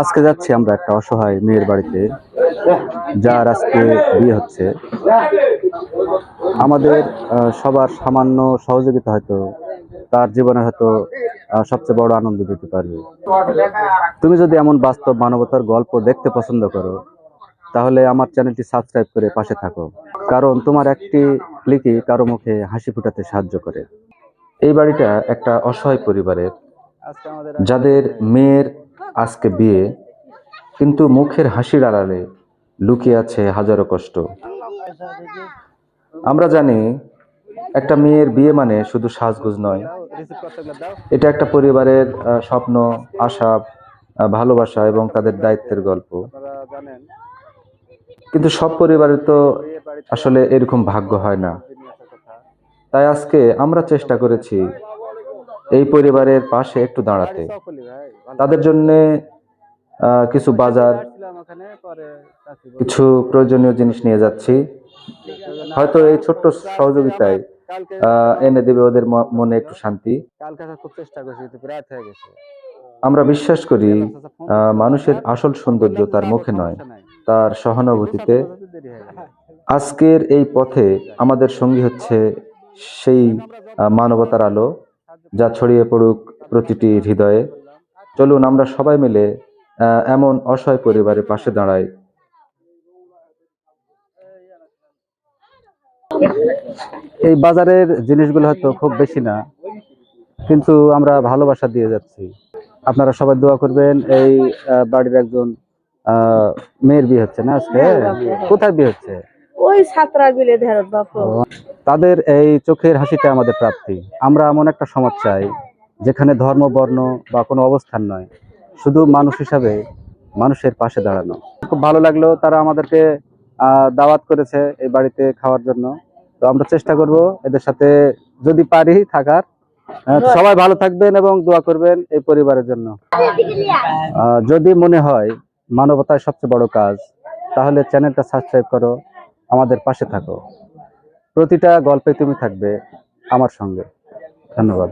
আজকে যাচ্ছি আমরা একটা অসহায় মেয়ের বাড়িতে, যার আজকে বিয়ে হচ্ছে। আমাদের সবার সামান্য সহযোগিতা হয়তো তার জীবনে হয়তো সবচেয়ে বড় আনন্দ দিতে পারবে। তুমি যদি এমন বাস্তব মানবতার গল্প দেখতে পছন্দ করো, তাহলে আমার চ্যানেলটি সাবস্ক্রাইব করে পাশে থাকো। কারণ তোমার একটি ক্লিকই কারও মুখে হাসি ফুটাতে সাহায্য করে। এই বাড়িটা একটা অসহায় পরিবারের, যাদের মেয়ের আজকে বিয়ে, কিন্তু মুখের হাসির আড়ালে লুকিয়ে আছে হাজারো কষ্ট। আমরা জানি একটা মেয়ের বিয়ে মানে শুধু সাজগোজ নয়। এটা একটা পরিবারের স্বপ্ন, আশা ভালোবাসা এবং তাদের দায়িত্বের গল্প। কিন্তু সব পরিবারের তো আসলে এরকম ভাগ্য হয় না। তাই আজকে আমরা চেষ্টা করেছি এই পরিবারের পাশে একটু দাঁড়াতে। তাদের জন্য কিছু বাজার কিছু প্রয়োজনীয় জিনিস নিয়ে যাচ্ছি। হয়তো এই ছোট্ট সহযোগিতায় এনে দেবে ওদের মনে একটু শান্তি। আমরা বিশ্বাস করি মানুষের আসল সৌন্দর্য তার মুখে নয় তার সহানুভূতিতে। আজকের এই পথে আমাদের সঙ্গী হচ্ছে সেই মানবতার আলো। যা ছড়িয়ে পড়ুক প্রতিটি হৃদয়ে। চলুন আমরা সবাই মিলে এমন অসহায় পরিবারের পাশে দাঁড়াই। এই বাজারের জিনিসগুলো হয়তো খুব বেশি না কিন্তু আমরা ভালোবাসা দিয়ে যাচ্ছি। আপনারা সবাই দোয়া করবেন এই বাড়ির একজন আহ, মেয়ের বিয়ে হচ্ছে না আজকে? কোথায় বিয়ে হচ্ছে? ওই সাতরা বিলে ধরত বাপ তাদের এই চোখের হাসিটা আমাদের প্রাপ্তি। আমরা এমন একটা সমাজ চাই, যেখানে ধর্ম, বর্ণ বা কোনো অবস্থান নয়, শুধু মানুষ হিসাবে মানুষের পাশে দাঁড়ানো। খুব ভালো লাগল তারা আমাদেরকে দাওয়াত করেছে এই বাড়িতে খাওয়ার জন্য। তো আমরা চেষ্টা করব এদের সাথে যদি পারি থাকার। সবাই ভালো থাকবেন এবং দোয়া করবেন এই পরিবারের জন্য। যদি মনে হয় মানবতায় সবচেয়ে বড় কাজ, তাহলে চ্যানেলটা সাবস্ক্রাইব করো, আমাদের পাশে থাকো। প্রতিটা গল্পে তুমি থাকবে আমার সঙ্গে। ধন্যবাদ।